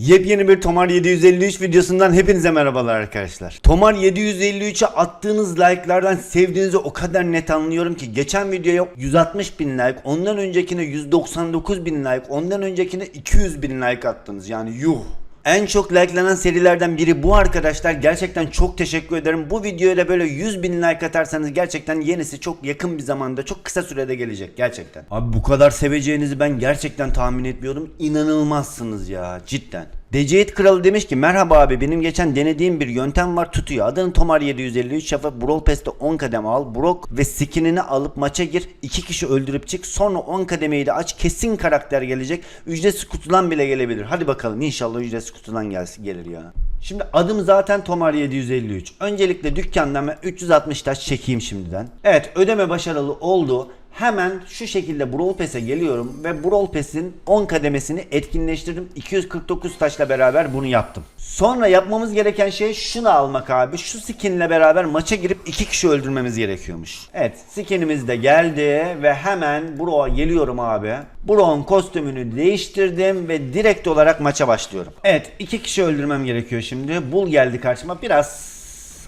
Yepyeni bir Tomar 753 videosundan hepinize merhabalar arkadaşlar. Tomar 753'e attığınız like'lardan sevdiğinizi o kadar net anlıyorum ki geçen videoya 160 bin like, ondan öncekine 199 bin like, ondan öncekine 200 bin like attınız yani yuh. En çok likelanan serilerden biri bu arkadaşlar. Gerçekten çok teşekkür ederim. Bu videoya da böyle 100 bin like atarsanız gerçekten yenisi çok yakın bir zamanda çok kısa sürede gelecek gerçekten. Abi bu kadar seveceğinizi ben gerçekten tahmin etmiyordum. İnanılmazsınız ya cidden. Deceyit Kralı demiş ki merhaba abi benim geçen denediğim bir yöntem var tutuyor. Adını Tomar 753 şafa Brawl Pass'te 10 kademe al. Brock ve skinini alıp maça gir. 2 kişi öldürüp çık. Sonra 10 kademeyi de aç. Kesin karakter gelecek. Ücretsiz kutudan bile gelebilir. Hadi bakalım inşallah ücretsiz kutudan gelsin, gelir ya. Şimdi adım zaten Tomar 753. Öncelikle dükkandan ben 360 taş çekeyim şimdiden. Evet ödeme başarılı oldu. Hemen şu şekilde Brawl Pass'e geliyorum ve Brawl Pass'in 10 kademesini etkinleştirdim. 249 taşla beraber bunu yaptım. Sonra yapmamız gereken şey şunu almak abi. Şu skinle beraber maça girip 2 kişi öldürmemiz gerekiyormuş. Evet skinimiz de geldi ve hemen Bro'a geliyorum abi. Bro'nun kostümünü değiştirdim ve direkt olarak maça başlıyorum. Evet 2 kişi öldürmem gerekiyor şimdi. Bul geldi karşıma. Biraz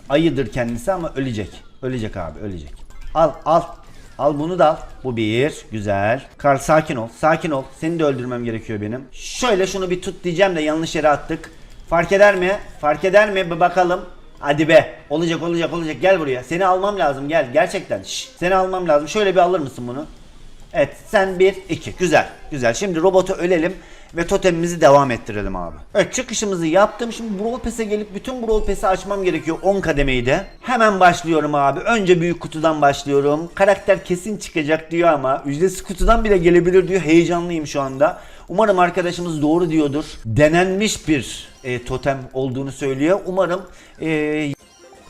ayıdır kendisi ama ölecek. Ölecek abi ölecek. Al al. Al bunu da al. Bu bir. Güzel. Karl sakin ol. Sakin ol. Seni de öldürmem gerekiyor benim. Şöyle şunu bir tut diyeceğim de yanlış yere attık. Fark eder mi? Fark eder mi? Bir bakalım. Hadi be. Olacak olacak olacak. Gel buraya. Seni almam lazım. Gel. Gerçekten. Şş, seni almam lazım. Şöyle bir alır mısın bunu? Evet sen 1 2 güzel güzel şimdi robotu ölelim ve totemimizi devam ettirelim abi. Evet çıkışımızı yaptım şimdi Brawl Pass'e gelip bütün Brawl Pass'i açmam gerekiyor 10 kademeyi de. Hemen başlıyorum abi önce büyük kutudan başlıyorum. Karakter kesin çıkacak diyor ama ücretsiz kutudan bile gelebilir diyor heyecanlıyım şu anda. Umarım arkadaşımız doğru diyordur. Denenmiş bir e, totem olduğunu söylüyor. Umarım e,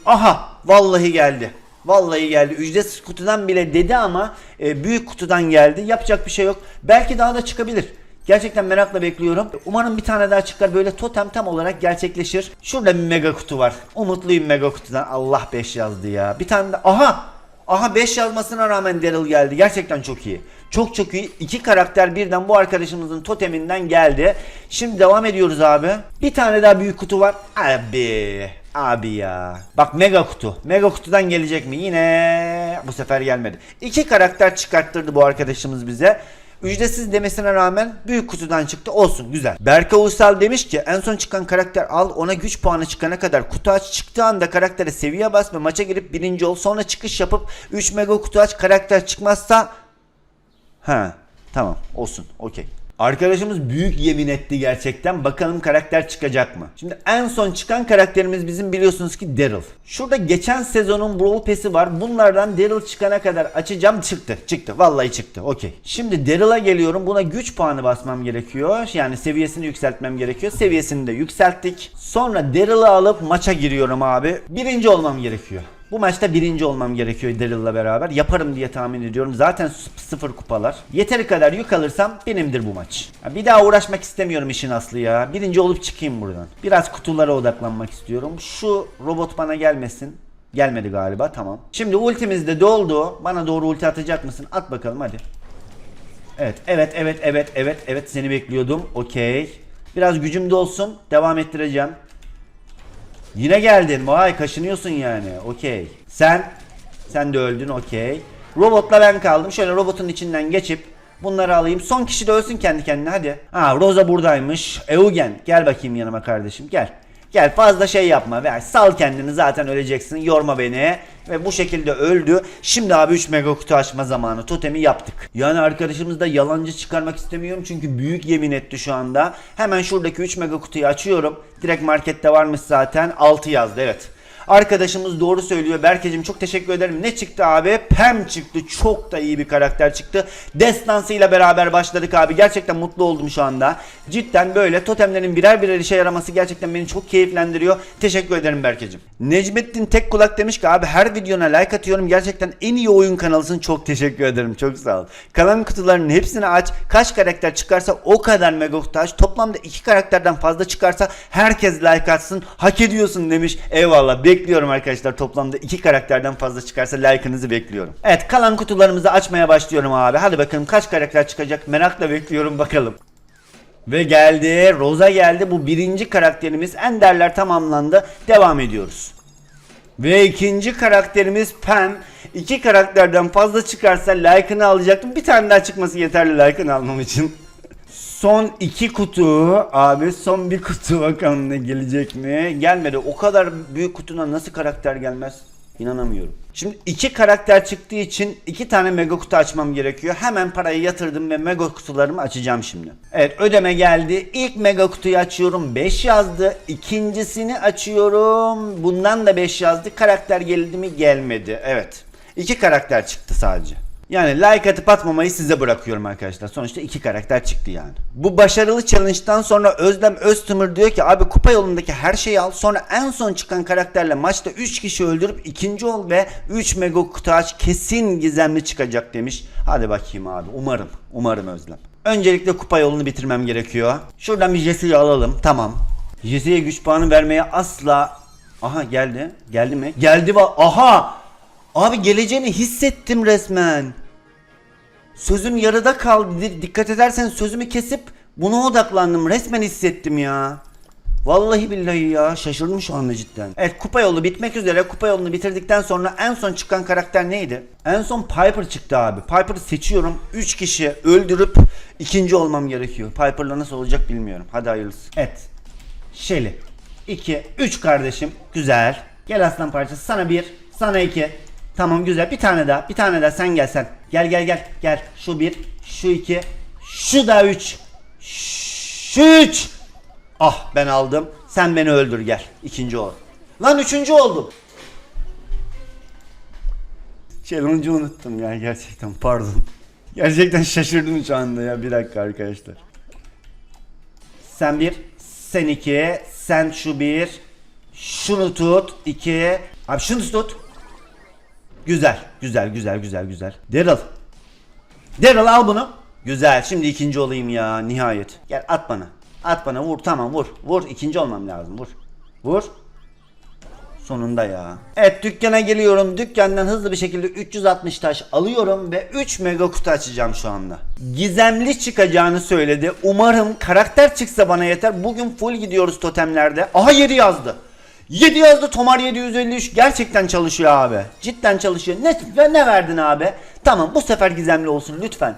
Aha vallahi geldi. Vallahi geldi. Ücretsiz kutudan bile dedi ama e, büyük kutudan geldi. Yapacak bir şey yok. Belki daha da çıkabilir. Gerçekten merakla bekliyorum. Umarım bir tane daha çıkar. Böyle totem tam olarak gerçekleşir. Şurada bir mega kutu var. Umutluyum mega kutudan. Allah 5 yazdı ya. Bir tane de aha Aha 5 yazmasına rağmen Daryl geldi. Gerçekten çok iyi. Çok çok iyi. İki karakter birden bu arkadaşımızın toteminden geldi. Şimdi devam ediyoruz abi. Bir tane daha büyük kutu var. Abi. Abi ya. Bak mega kutu. Mega kutudan gelecek mi? Yine bu sefer gelmedi. İki karakter çıkarttırdı bu arkadaşımız bize. Ücretsiz demesine rağmen büyük kutudan çıktı. Olsun güzel. Berke Uysal demiş ki en son çıkan karakter al ona güç puanı çıkana kadar kutu aç. Çıktığı anda karaktere seviye bas ve maça girip birinci ol. Sonra çıkış yapıp 3 mega kutu aç. Karakter çıkmazsa Ha tamam olsun okey. Arkadaşımız büyük yemin etti gerçekten. Bakalım karakter çıkacak mı? Şimdi en son çıkan karakterimiz bizim biliyorsunuz ki Daryl. Şurada geçen sezonun Brawl Pass'i var. Bunlardan Daryl çıkana kadar açacağım. Çıktı. Çıktı. Vallahi çıktı. Okey. Şimdi Daryl'a geliyorum. Buna güç puanı basmam gerekiyor. Yani seviyesini yükseltmem gerekiyor. Seviyesini de yükselttik. Sonra Daryl'ı alıp maça giriyorum abi. Birinci olmam gerekiyor. Bu maçta birinci olmam gerekiyor Daryl'la beraber. Yaparım diye tahmin ediyorum. Zaten sıfır kupalar. Yeteri kadar yük alırsam benimdir bu maç. Bir daha uğraşmak istemiyorum işin aslı ya. Birinci olup çıkayım buradan. Biraz kutulara odaklanmak istiyorum. Şu robot bana gelmesin. Gelmedi galiba tamam. Şimdi ultimiz de doldu. Bana doğru ulti atacak mısın? At bakalım hadi. Evet evet evet evet evet evet seni bekliyordum. Okey. Biraz gücüm de olsun. Devam ettireceğim. Yine geldin. Vay kaşınıyorsun yani. Okey. Sen sen de öldün. Okey. Robotla ben kaldım. Şöyle robotun içinden geçip bunları alayım. Son kişi de ölsün kendi kendine hadi. Ha Rosa buradaymış. Eugen gel bakayım yanıma kardeşim gel. Gel fazla şey yapma. Ver, sal kendini zaten öleceksin. Yorma beni. Ve bu şekilde öldü. Şimdi abi 3 mega kutu açma zamanı. Totemi yaptık. Yani arkadaşımız da yalancı çıkarmak istemiyorum. Çünkü büyük yemin etti şu anda. Hemen şuradaki 3 mega kutuyu açıyorum. Direkt markette varmış zaten. 6 yazdı evet. Arkadaşımız doğru söylüyor. Berkeciğim çok teşekkür ederim. Ne çıktı abi? Pem çıktı. Çok da iyi bir karakter çıktı. Destansı ile beraber başladık abi. Gerçekten mutlu oldum şu anda. Cidden böyle totemlerin birer birer işe yaraması gerçekten beni çok keyiflendiriyor. Teşekkür ederim Berkeciğim. Necmettin Tek Kulak demiş ki abi her videona like atıyorum. Gerçekten en iyi oyun kanalısın. Çok teşekkür ederim. Çok sağ ol. Kalan kutularının hepsini aç. Kaç karakter çıkarsa o kadar mega kutu. Toplamda iki karakterden fazla çıkarsa herkes like atsın. Hak ediyorsun demiş. Eyvallah. Bekliyorum arkadaşlar. Toplamda iki karakterden fazla çıkarsa like'ınızı bekliyorum. Evet kalan kutularımızı açmaya başlıyorum abi. Hadi bakalım kaç karakter çıkacak. Merakla bekliyorum bakalım. Ve geldi. Rosa geldi. Bu birinci karakterimiz. Enderler tamamlandı. Devam ediyoruz. Ve ikinci karakterimiz Pam. İki karakterden fazla çıkarsa like'ını alacaktım. Bir tane daha çıkması yeterli like'ını almam için. Son iki kutu abi son bir kutu bakalım ne gelecek mi? Gelmedi. O kadar büyük kutuna nasıl karakter gelmez? İnanamıyorum. Şimdi iki karakter çıktığı için iki tane mega kutu açmam gerekiyor. Hemen parayı yatırdım ve mega kutularımı açacağım şimdi. Evet ödeme geldi. İlk mega kutuyu açıyorum. 5 yazdı. İkincisini açıyorum. Bundan da 5 yazdı. Karakter geldi mi? Gelmedi. Evet. İki karakter çıktı sadece. Yani like atıp atmamayı size bırakıyorum arkadaşlar. Sonuçta iki karakter çıktı yani. Bu başarılı challenge'dan sonra Özlem Öztümür diyor ki abi kupa yolundaki her şeyi al. Sonra en son çıkan karakterle maçta 3 kişi öldürüp ikinci ol ve 3 mega kutu aç kesin gizemli çıkacak demiş. Hadi bakayım abi umarım. Umarım Özlem. Öncelikle kupa yolunu bitirmem gerekiyor. Şuradan bir Jesse'yi alalım. Tamam. Jesse'ye güç puanı vermeye asla... Aha geldi. Geldi mi? Geldi va... Aha! Abi geleceğini hissettim resmen. Sözüm yarıda kaldı. Di- Dikkat edersen sözümü kesip buna odaklandım. Resmen hissettim ya. Vallahi billahi ya şaşırdım şu anda cidden. Evet kupa yolu bitmek üzere. Kupa yolunu bitirdikten sonra en son çıkan karakter neydi? En son Piper çıktı abi. Piper'ı seçiyorum. 3 kişi öldürüp ikinci olmam gerekiyor. Piper'la nasıl olacak bilmiyorum. Hadi hayırlısı. Evet. Shelly. 2, 3 kardeşim. Güzel. Gel aslan parçası. Sana bir, sana iki. Tamam güzel. Bir tane daha. Bir tane daha sen gel sen. Gel gel gel. Gel. Şu bir, şu iki, şu da üç. Şu üç. Ah ben aldım. Sen beni öldür gel. İkinci ol. Lan üçüncü oldum. Challenge'ı unuttum ya gerçekten pardon. Gerçekten şaşırdım şu anda ya bir dakika arkadaşlar. Sen bir, sen iki, sen şu bir, şunu tut, iki, abi şunu tut. Güzel, güzel, güzel, güzel, güzel. Daryl. Daryl al bunu. Güzel, şimdi ikinci olayım ya nihayet. Gel at bana. At bana vur tamam vur. Vur ikinci olmam lazım vur. Vur. Sonunda ya. Evet dükkana geliyorum. Dükkandan hızlı bir şekilde 360 taş alıyorum ve 3 mega kutu açacağım şu anda. Gizemli çıkacağını söyledi. Umarım karakter çıksa bana yeter. Bugün full gidiyoruz totemlerde. Aha 7 yazdı. 7 yazdı Tomar 753 gerçekten çalışıyor abi. Cidden çalışıyor. Ne, ve ne verdin abi? Tamam bu sefer gizemli olsun lütfen.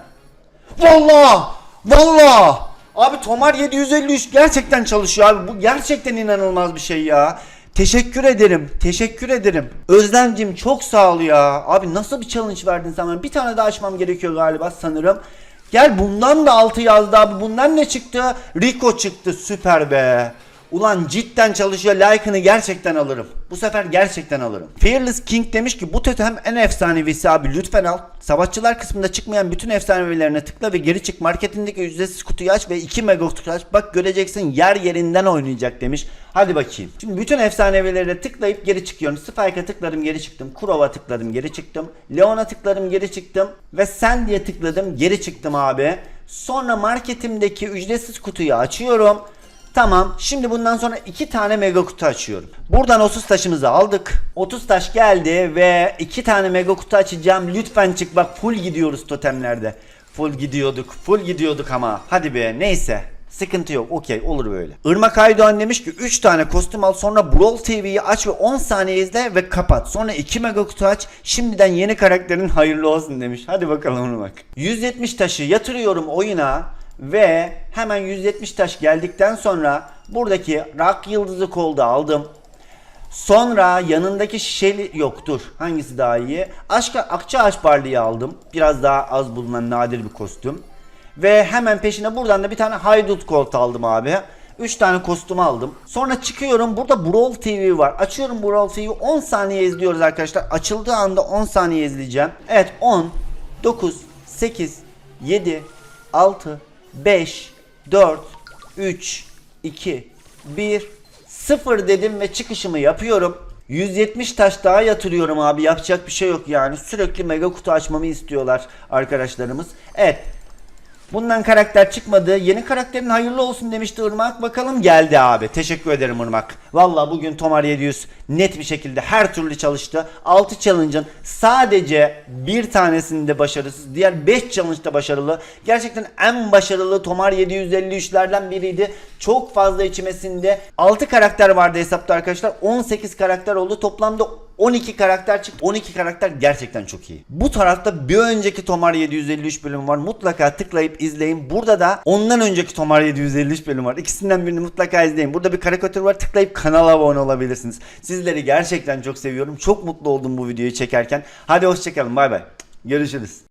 Vallahi! Vallahi! Abi Tomar 753 gerçekten çalışıyor abi. Bu gerçekten inanılmaz bir şey ya. Teşekkür ederim. Teşekkür ederim. Özlemcim çok sağ ol ya. Abi nasıl bir challenge verdin sen? Bir tane daha açmam gerekiyor galiba sanırım. Gel bundan da 6 yazdı abi. Bundan ne çıktı? Rico çıktı. Süper be. Ulan cidden çalışıyor. Like'ını gerçekten alırım. Bu sefer gerçekten alırım. Fearless King demiş ki bu totem en efsanevisi abi lütfen al. Savaşçılar kısmında çıkmayan bütün efsanevilerine tıkla ve geri çık. Marketindeki ücretsiz kutuyu aç ve 2 mega kutu aç. Bak göreceksin yer yerinden oynayacak demiş. Hadi bakayım. Şimdi bütün efsanevilere tıklayıp geri çıkıyorum. Spike'a tıkladım geri çıktım. Kurov'a tıkladım geri çıktım. Leon'a tıkladım geri çıktım. Ve sen diye tıkladım geri çıktım abi. Sonra marketimdeki ücretsiz kutuyu açıyorum. Tamam. Şimdi bundan sonra iki tane mega kutu açıyorum. Buradan 30 taşımızı aldık. 30 taş geldi ve iki tane mega kutu açacağım. Lütfen çık bak full gidiyoruz totemlerde. Full gidiyorduk. Full gidiyorduk ama. Hadi be neyse. Sıkıntı yok. Okey olur böyle. Irmak Aydoğan demiş ki 3 tane kostüm al sonra Brawl TV'yi aç ve 10 saniye izle ve kapat. Sonra 2 mega kutu aç. Şimdiden yeni karakterin hayırlı olsun demiş. Hadi bakalım bak. 170 taşı yatırıyorum oyuna ve hemen 170 taş geldikten sonra buradaki rak yıldızı kolda aldım. Sonra yanındaki şişeli yok dur hangisi daha iyi? Aşka, akça ağaç barlıyı aldım. Biraz daha az bulunan nadir bir kostüm. Ve hemen peşine buradan da bir tane haydut kolt aldım abi. 3 tane kostüm aldım. Sonra çıkıyorum. Burada Brawl TV var. Açıyorum Brawl TV'yi 10 saniye izliyoruz arkadaşlar. Açıldığı anda 10 saniye izleyeceğim. Evet 10, 9, 8, 7, 6, 5, 4, 3, 2, 1, 0 dedim ve çıkışımı yapıyorum. 170 taş daha yatırıyorum abi. Yapacak bir şey yok yani. Sürekli mega kutu açmamı istiyorlar arkadaşlarımız. Evet. Bundan karakter çıkmadı. Yeni karakterin hayırlı olsun demişti Irmak. Bakalım geldi abi. Teşekkür ederim Irmak. Valla bugün Tomar 700 net bir şekilde her türlü çalıştı. 6 challenge'ın sadece bir tanesinde başarısız. Diğer 5 challenge'da başarılı. Gerçekten en başarılı Tomar 753'lerden biriydi. Çok fazla içmesinde 6 karakter vardı hesapta arkadaşlar. 18 karakter oldu. Toplamda 12 karakter çıktı. 12 karakter gerçekten çok iyi. Bu tarafta bir önceki Tomar 753 bölüm var. Mutlaka tıklayıp izleyin. Burada da ondan önceki Tomar 753 bölüm var. İkisinden birini mutlaka izleyin. Burada bir karikatür var. Tıklayıp kanala abone olabilirsiniz. Sizleri gerçekten çok seviyorum. Çok mutlu oldum bu videoyu çekerken. Hadi hoşçakalın. Bay bay. Görüşürüz.